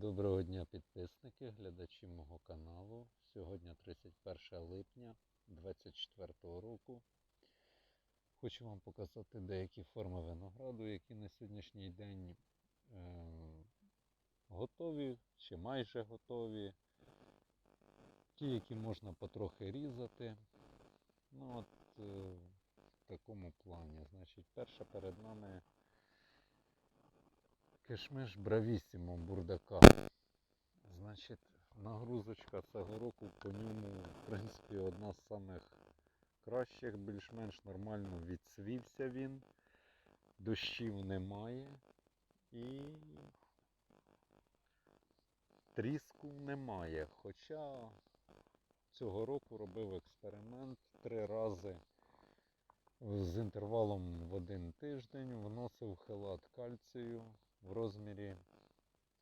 Доброго дня підписники, глядачі мого каналу. Сьогодні 31 липня 2024 року. Хочу вам показати деякі форми винограду, які на сьогоднішній день е, готові чи майже готові. Ті, які можна потрохи різати. Ну от е, в такому плані. Значить, перша перед нами Кишмиш бравісімо бурдака. Значить, нагрузочка цього року по ньому, в принципі, одна з самих кращих, більш-менш нормально відсвівся він. Дощів немає і тріску немає. Хоча цього року робив експеримент три рази з інтервалом в один тиждень вносив хелат кальцію в розмірі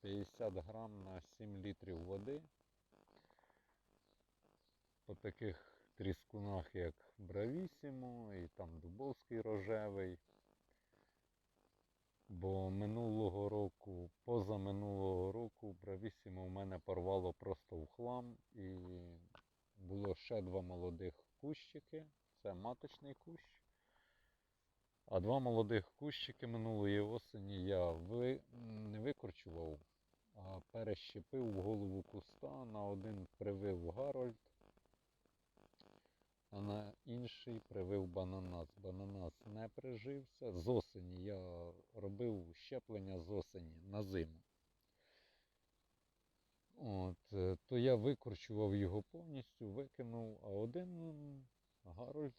50 грам на 7 літрів води. По таких тріскунах, як Бравісімо і там Дубовський рожевий. Бо минулого року, позаминулого року, Бравісімо в мене порвало просто в хлам і було ще два молодих кущики. Це маточний кущ. А два молодих кущики минулої осені я ви... не викорчував, а перещепив голову куста. На один привив Гарольд, а на інший привив бананас. Бананас не прижився. З осені я робив щеплення з осені на зиму. От, е, то я викорчував його повністю, викинув, а один Гарольд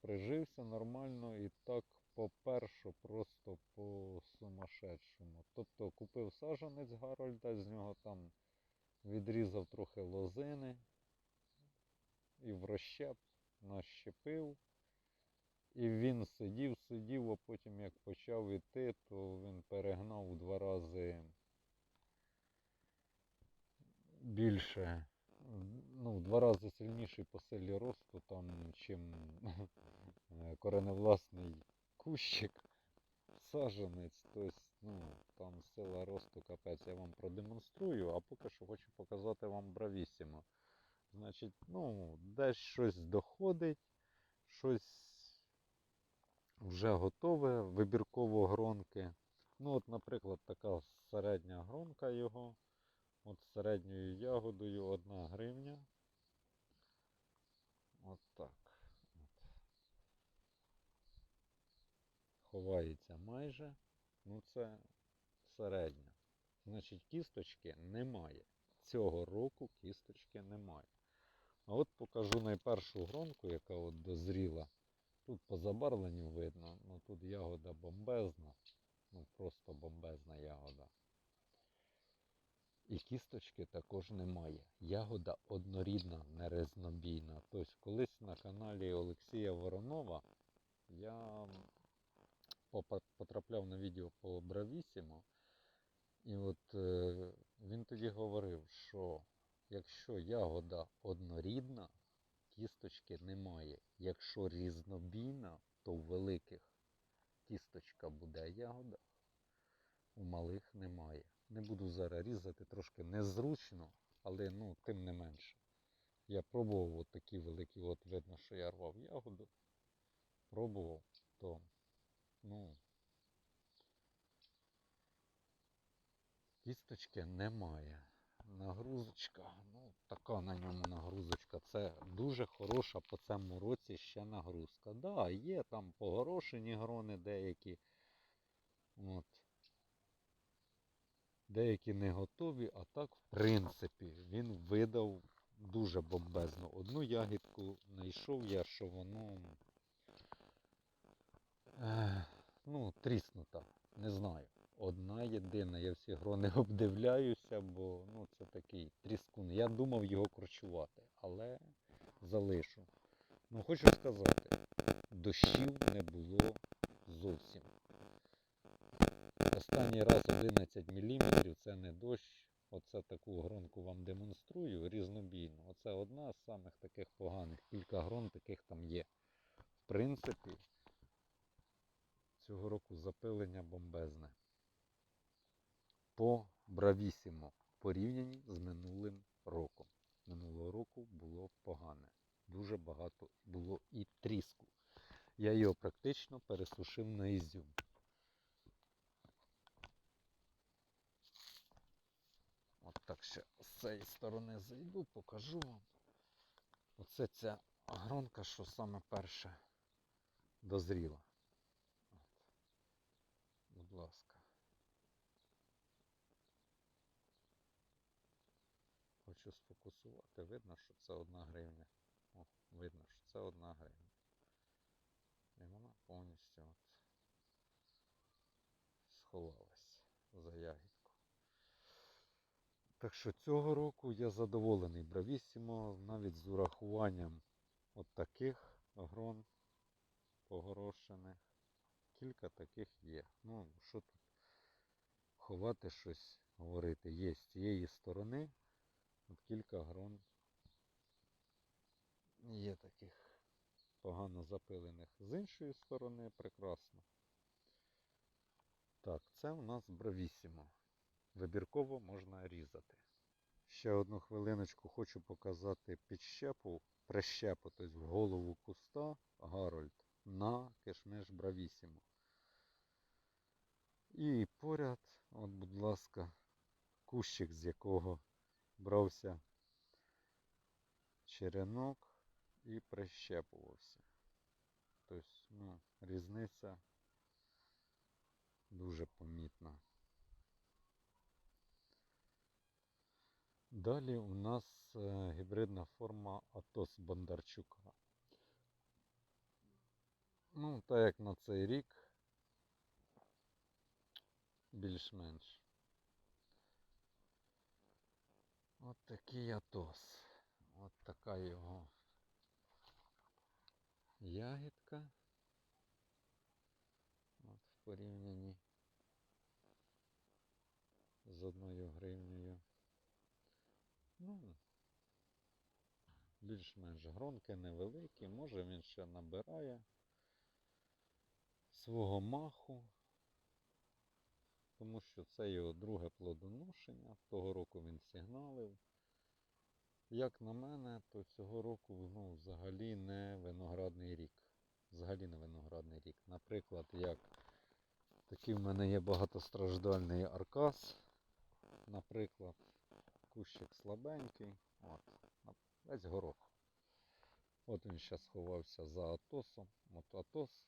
прижився нормально і так по-перше, просто по сумасшедшому. Тобто купив саджанець Гарольда, з нього там відрізав трохи лозини і в розщеп нащепив. І він сидів, сидів, а потім як почав іти, то він перегнав два рази більше, ну, в два рази сильніший по силі росту, там, чим е, кореневласний кущик, саджанець, тобто, ну, там сила росту капець, я вам продемонструю, а поки що хочу показати вам бравісімо. Значить, ну, десь щось доходить, щось вже готове, вибірково гронки. Ну, от, наприклад, така середня гронка його. От середньою ягодою 1 гривня. От так. От. Ховається майже. Ну це середня. Значить, кісточки немає. Цього року кісточки немає. А от покажу найпершу гронку, яка от дозріла. Тут по забарвленню видно, ну тут ягода бомбезна. Ну просто бомбезна ягода. І кісточки також немає. Ягода однорідна, нерезнобійна. Тобто колись на каналі Олексія Воронова я потрапляв на відео по Бравісімо. І от е, він тоді говорив, що якщо ягода однорідна, кісточки немає. Якщо різнобійна, то у великих кісточка буде ягода, у малих немає. Не буду зараз різати, трошки незручно, але ну, тим не менше. Я пробував от такі великі, от видно, що я рвав ягоду. Пробував, то ну, кісточки немає. Нагрузочка, ну така на ньому нагрузочка. Це дуже хороша по цьому році ще нагрузка. Да, є там погорошені грони деякі. От. Деякі не готові, а так, в принципі, він видав дуже бомбезно. Одну ягідку знайшов я, що воно е, ну, тріснута. Не знаю. Одна єдина, я всі грони обдивляюся, бо ну, це такий тріскун. Я думав його корчувати, але залишу. Ну, хочу сказати, дощів не було зовсім. Останній раз 11 мм це не дощ. Оце таку гронку вам демонструю різнобійну. Оце одна з самих таких поганих. Кілька грон таких там є. В принципі, цього року запилення бомбезне. По бравісімо. порівнянні з минулим роком. Минулого року було погане. Дуже багато було і тріску. Я його практично пересушив на ізюм. От так ще з цієї сторони зайду, покажу вам. Оце ця гронка, що саме перше дозріла. Ласка. Хочу сфокусувати. Видно, що це одна гривня. О, видно, що це одна гривня. І вона повністю от сховалась за ягідку. Так що цього року я задоволений Бравісімо навіть з урахуванням от таких грон погорошених. Кілька таких є. Ну, що тут ховати щось, говорити. Є з цієї сторони от кілька грон є таких погано запилених. З іншої сторони прекрасно. Так, це у нас бравісімо. Вибірково можна різати. Ще одну хвилиночку хочу показати підщепу, прищепу, тобто в голову куста Гарольд на кишмиш бравісімо. І поряд, от, будь ласка, кущик, з якого брався черенок і прищепувався. Тобто, ну, різниця дуже помітна. Далі у нас е, гібридна форма Атос Бондарчука. Ну, так як на цей рік, більш-менш. От такий Атос. От така його ягідка. От в порівнянні з одною гривнею. Ну, більш-менш гронки невеликі, може він ще набирає свого маху, тому що це його друге плодоношення. Того року він сигналив. Як на мене, то цього року ну, взагалі не виноградний рік. Взагалі не виноградний рік. Наприклад, як такий в мене є багатостраждальний аркас, наприклад, кущик слабенький, от, весь горох. От він зараз сховався за атосом, от атос.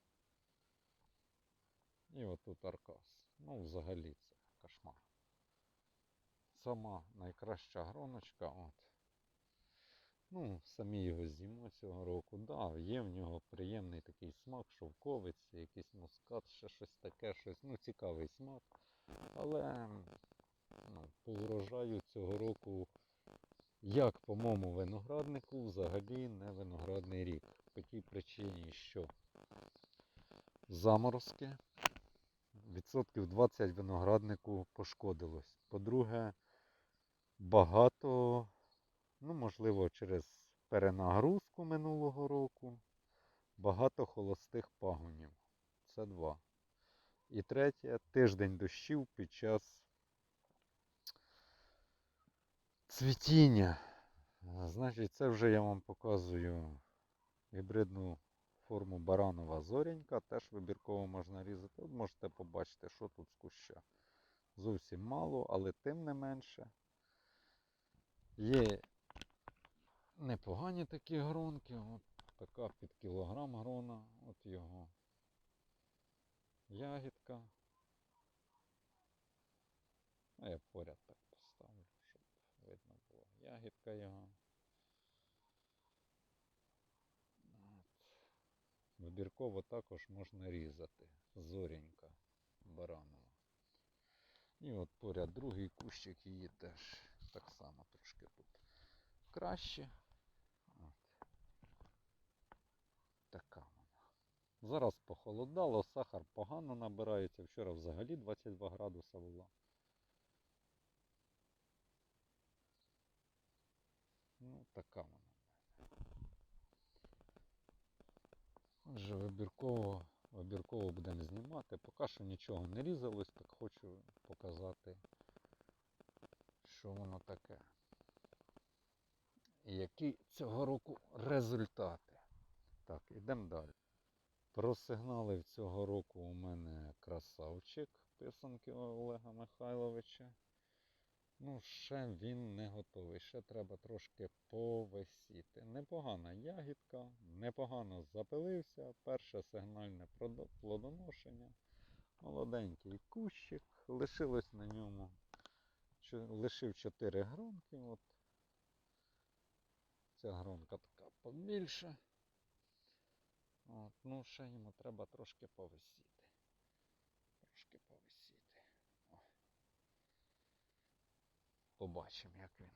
І отут аркас. Ну, взагалі це кошмар. Сама найкраща гроночка, от. Ну, самі його з'їмо цього року. Да, є в нього приємний такий смак, шовковиці, якийсь мускат, ще щось таке, щось, ну, цікавий смак. Але ну, по врожаю цього року, як по моєму винограднику, взагалі не виноградний рік. По тій причині, що заморозки, відсотків 20 винограднику пошкодилось. По-друге, багато, ну, можливо, через перенагрузку минулого року, багато холостих пагонів. Це два. І третє, тиждень дощів під час цвітіння. Значить, це вже я вам показую гібридну форму баранова зорянька. Теж вибірково можна різати. От можете побачити, що тут з куща. Зовсім мало, але тим не менше. Є непогані такі гронки. От така під кілограм грона. От його ягідка. А я поряд так поставлю, щоб видно було. Ягідка його. От. Вибірково також можна різати. Зорінька баранова. І от поряд другий кущик її теж так само трошки тут краще. От. Така вона. Зараз похолодало, сахар погано набирається. Вчора взагалі 22 градуса було. Ну, така вона. Отже, вибірково, вибірково будемо знімати. Поки що нічого не різалось, так хочу показати, що воно таке. І які цього року результати. Так, ідемо далі. Просигналив цього року у мене красавчик писанки Олега Михайловича. Ну, ще він не готовий. Ще треба трошки повисіти. Непогана ягідка, непогано запилився. Перше сигнальне плодоношення. Молоденький кущик. Лишилось на ньому. Лишив 4 гронки. От. Ця гронка така побільше. От, ну, ще йому треба трошки повисіти. Трошки повисіти. О. Побачимо, як він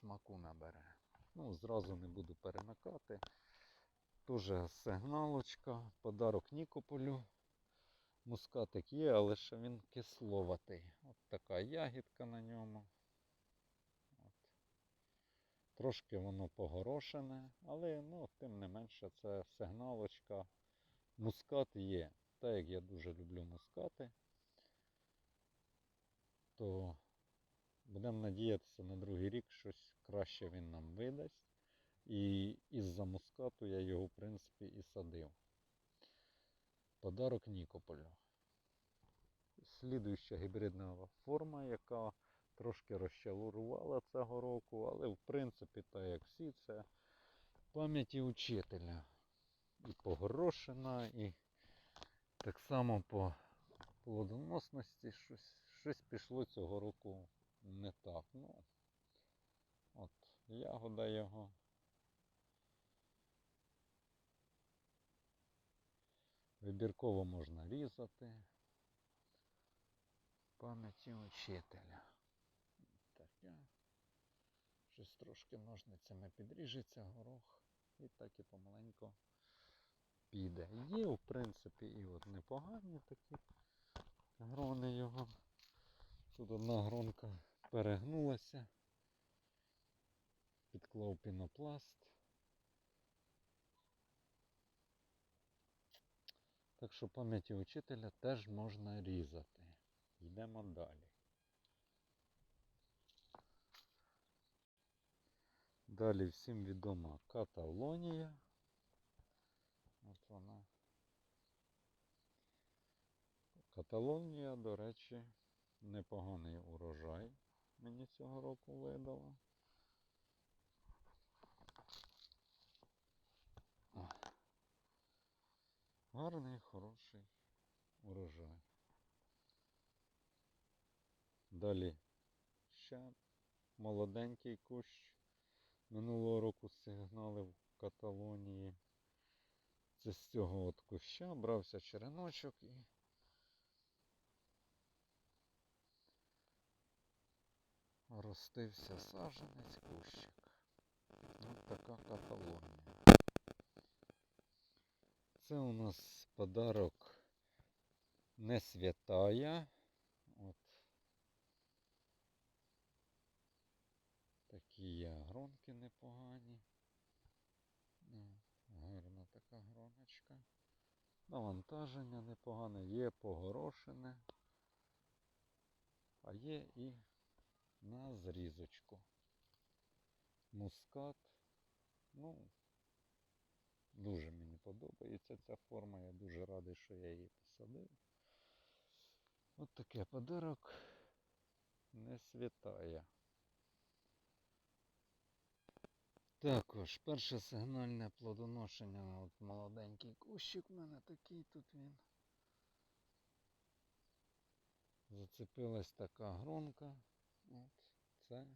смаку набере. Ну, зразу не буду перемикати. Дуже сигналочка, подарок Нікополю. Мускатик є, але ще він кисловатий. От така ягідка на ньому. От. Трошки воно погорошене, але ну, тим не менше це сигналочка. Мускат є. Так як я дуже люблю мускати, то будемо надіятися на другий рік щось краще він нам видасть. І із-за мускату я його, в принципі, і садив. Подарок Нікополю. Слідуюча гібридна форма, яка трошки розчарувала цього року, але в принципі, так як всі, це пам'яті учителя. І погорошена, і так само по плодоносності щось, щось пішло цього року не так. Ну, от, ягода його. Вибірково можна різати. Пам'яті учителя. Таке. Щось трошки ножницями підріжеться горох. І так і помаленько піде. Є, в принципі, і от непогані такі грони його. Тут одна гронка перегнулася. Підклав пінопласт. Так що пам'яті учителя теж можна різати. Йдемо далі. Далі всім відома Каталонія. От вона. Каталонія, до речі, непоганий урожай мені цього року видала. О. Гарний, хороший урожай. Далі ще молоденький кущ. Минулого року сигналив в Каталонії. Це з цього от куща брався череночок і ростився саженець кущик. Ось така Каталонія. Це у нас подарок не святая. От. Такі є гронки непогані. Гарна така гроночка. Навантаження непогане, є погорошене, а є і на зрізочку. Мускат. Ну, дуже мені подобається ця форма, я дуже радий, що я її посадив. От таке подарок не святая. Також перше сигнальне плодоношення. От молоденький кущик в мене такий тут він. Зацепилась така гронка. От це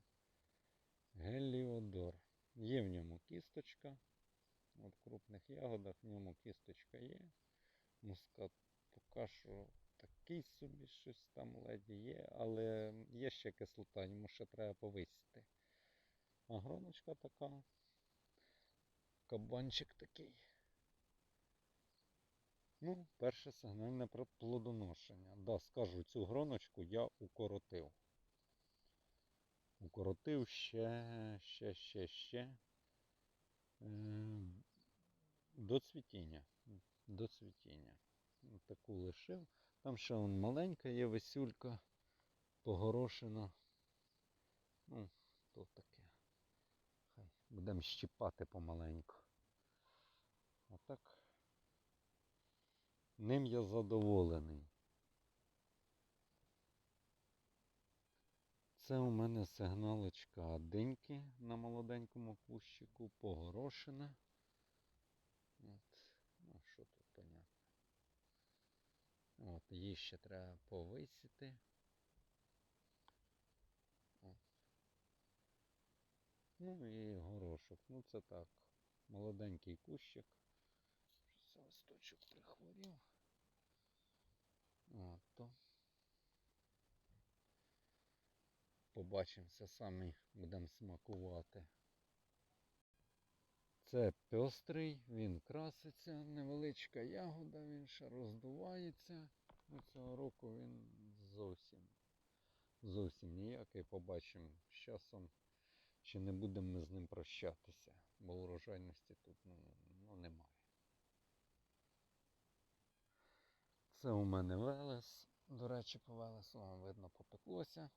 геліодор. Є в ньому кісточка. От в крупних ягодах в ньому кісточка є. Мускат поки що такий собі щось там леді є, але є ще кислота, йому ще треба повисити. А гроночка така. Кабанчик такий. Ну, перше сигнальне про плодоношення. Да, скажу, цю гроночку я укоротив. Укоротив ще, ще, ще, ще. Ем, До цвітіння. До цвітіння. Таку лишив. Там ще вон маленька є весюлька, погорошена. Ну, то таке. Хай будемо щіпати помаленьку. А так. Ним я задоволений. Це у мене сигналочка деньки на молоденькому кущику, погорошина. От. Ну, що тут понятно. От, її ще треба повисіти. От. Ну і горошок. Ну це так. Молоденький кущик. Листочок прихворів. От, то. Побачимося самі, будемо смакувати. Це пестрий, він краситься, невеличка ягода, він ще роздувається. Ну, цього року він зовсім, зовсім ніякий. Побачимо з часом, чи не будемо ми з ним прощатися, бо урожайності тут ну, ну, немає. Це у мене велес. До речі, по велесу вам видно попеклося.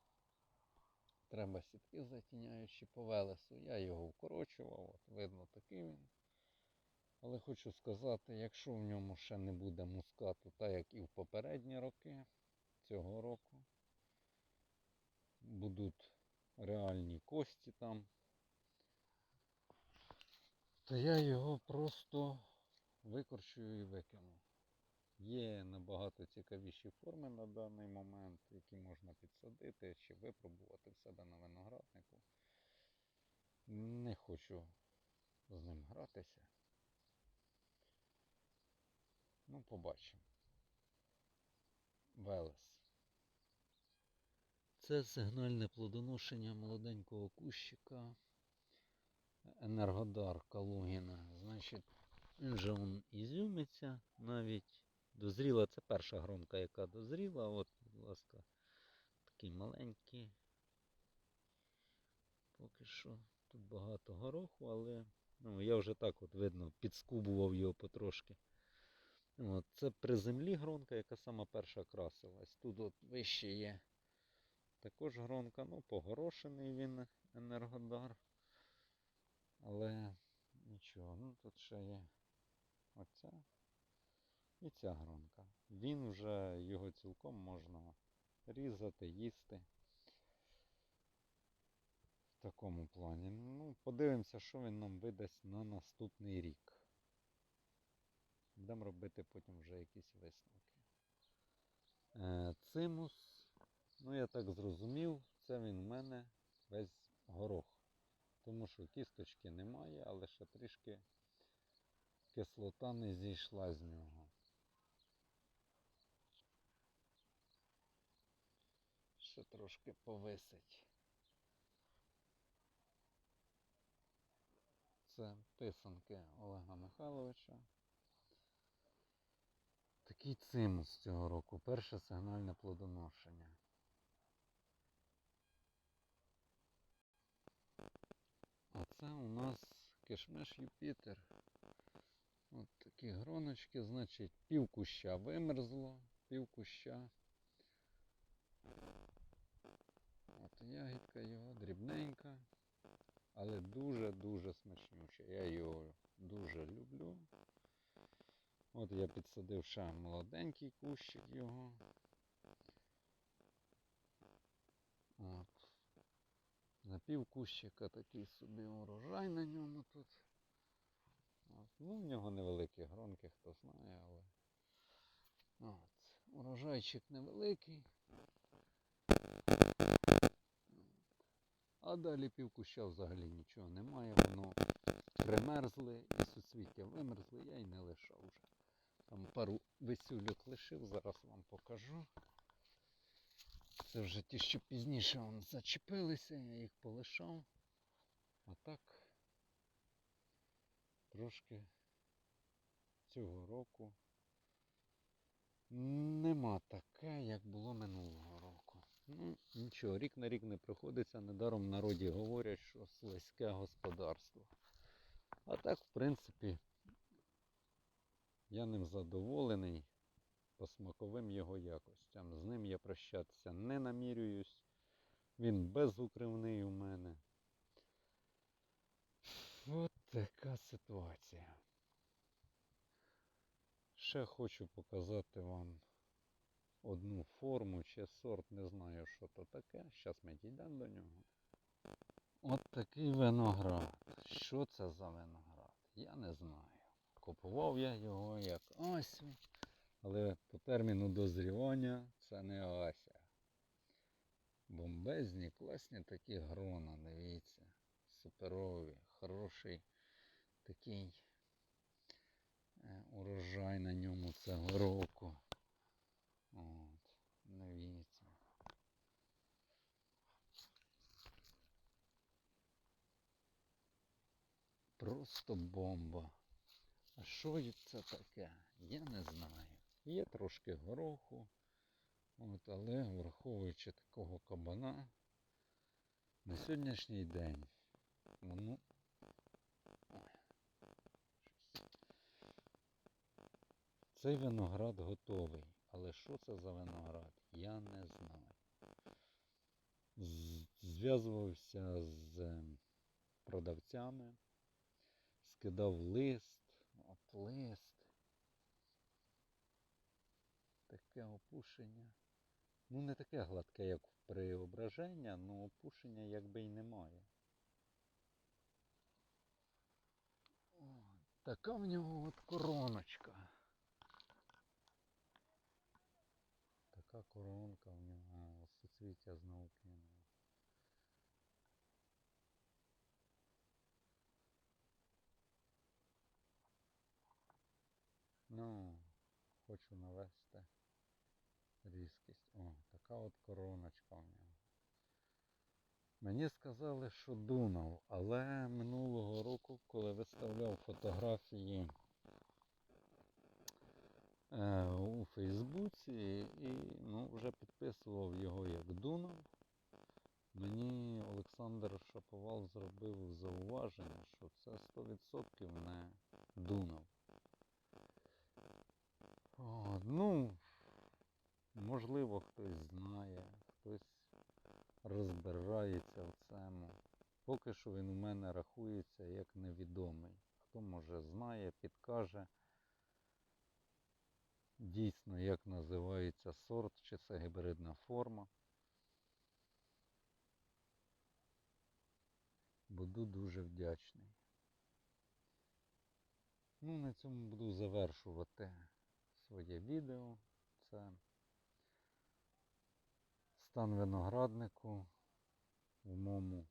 Треба сітки затіняючі по велесу. Я його вкорочував, от видно такий він. Але хочу сказати, якщо в ньому ще не буде мускату, так як і в попередні роки цього року, будуть реальні кості там, то я його просто викорчую і викину. Є набагато цікавіші форми на даний момент, які можна підсадити чи випробувати в себе на винограднику. Не хочу з ним гратися. Ну, побачимо. Велес. Це сигнальне плодоношення молоденького кущика. Енергодар Калугіна. Значить, він же он ізюмиться навіть. Дозріла, це перша гронка, яка дозріла. От, будь ласка, такий маленький. Поки що тут багато гороху, але ну, я вже так от видно, підскубував його потрошки. От, це при землі гронка, яка сама перша красилась. Тут от вище є також гронка, ну, погорошений він енергодар. Але нічого, ну тут ще є оця і ця гронка. Він вже його цілком можна різати, їсти. В такому плані. Ну, подивимося, що він нам видасть на наступний рік. Будемо робити потім вже якісь висновки. Е, цимус, ну я так зрозумів, це він в мене весь горох. Тому що кісточки немає, але ще трішки кислота не зійшла з нього. Ще трошки повисить. Це писанки Олега Михайловича. Такий цимус цього року. Перше сигнальне плодоношення. А це у нас кишмиш Юпітер. От такі гроночки, значить, пів куща вимерзло, пів куща. Ягідка його дрібненька, але дуже-дуже смачнюча. Я його дуже люблю. От я підсадив ще молоденький кущик його. От. На пів кущика такий собі урожай на ньому тут. От. Ну, в нього невеликі гронки, хто знає, але. От. Урожайчик невеликий. А далі пів куща взагалі нічого немає, воно примерзли і суцвіття вимерзли, я й не лишав вже. Там пару висюльок лишив, зараз вам покажу. Це вже ті, що пізніше вон зачепилися, я їх полишав. А так трошки цього року нема таке, як було минулого. Ну, нічого, рік на рік не приходиться, недаром в народі говорять, що слизьке господарство. А так, в принципі, я ним задоволений по смаковим його якостям. З ним я прощатися не намірююсь. Він безукривний у мене. От така ситуація. Ще хочу показати вам одну форму чи сорт, не знаю, що то таке. Зараз ми дійдемо до нього. От такий виноград. Що це за виноград? Я не знаю. Купував я його як ось. Але по терміну дозрівання це не Ася. Бомбезні, класні такі грона, дивіться. Суперові, хороший такий е, урожай на ньому цього року. От, дивіться. Просто бомба. А що це таке? Я не знаю. Є трошки гороху, от, але враховуючи такого кабана, на сьогоднішній день воно. Цей виноград готовий. Але що це за виноград? Я не знаю. Зв'язувався з ем, продавцями, скидав лист, от лист. Таке опушення. Ну, не таке гладке, як в преображення, але опушення якби й немає. О, така в нього от короночка. Така коронка в нього, суцвіття знову кинуло. Ну, хочу навести різкість. О, така от короночка в нього. Мені сказали, що Дунав, але минулого року, коли виставляв фотографії е, у Фейсбуці і ну, вже підписував його як Дунав, мені Олександр Шаповал зробив зауваження, що це 100% не Дунав. От, ну, можливо, хтось знає, хтось розбирається в цьому. Поки що він у мене рахується як невідомий. Хто може знає, підкаже дійсно, як називається сорт, чи це гібридна форма. Буду дуже вдячний. Ну, на цьому буду завершувати своє відео. Це стан винограднику в моєму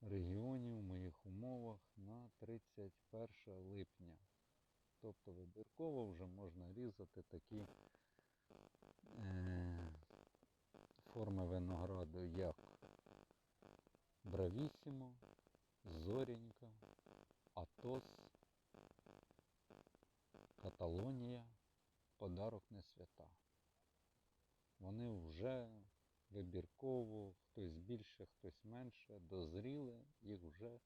регіоні, в моїх умовах на 31 липня. Тобто вибірково вже можна різати такі е, форми винограду, як Бравісімо, Зорінька, Атос, Каталонія, Подарок не свята. Вони вже вибірково, хтось більше, хтось менше, дозріли, їх вже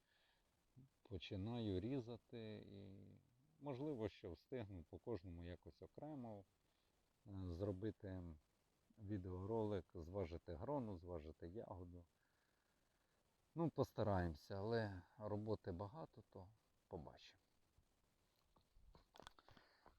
починаю різати і можливо, що встигну по кожному якось окремо е, зробити відеоролик, зважити грону, зважити ягоду. Ну, постараємося, але роботи багато, то побачимо.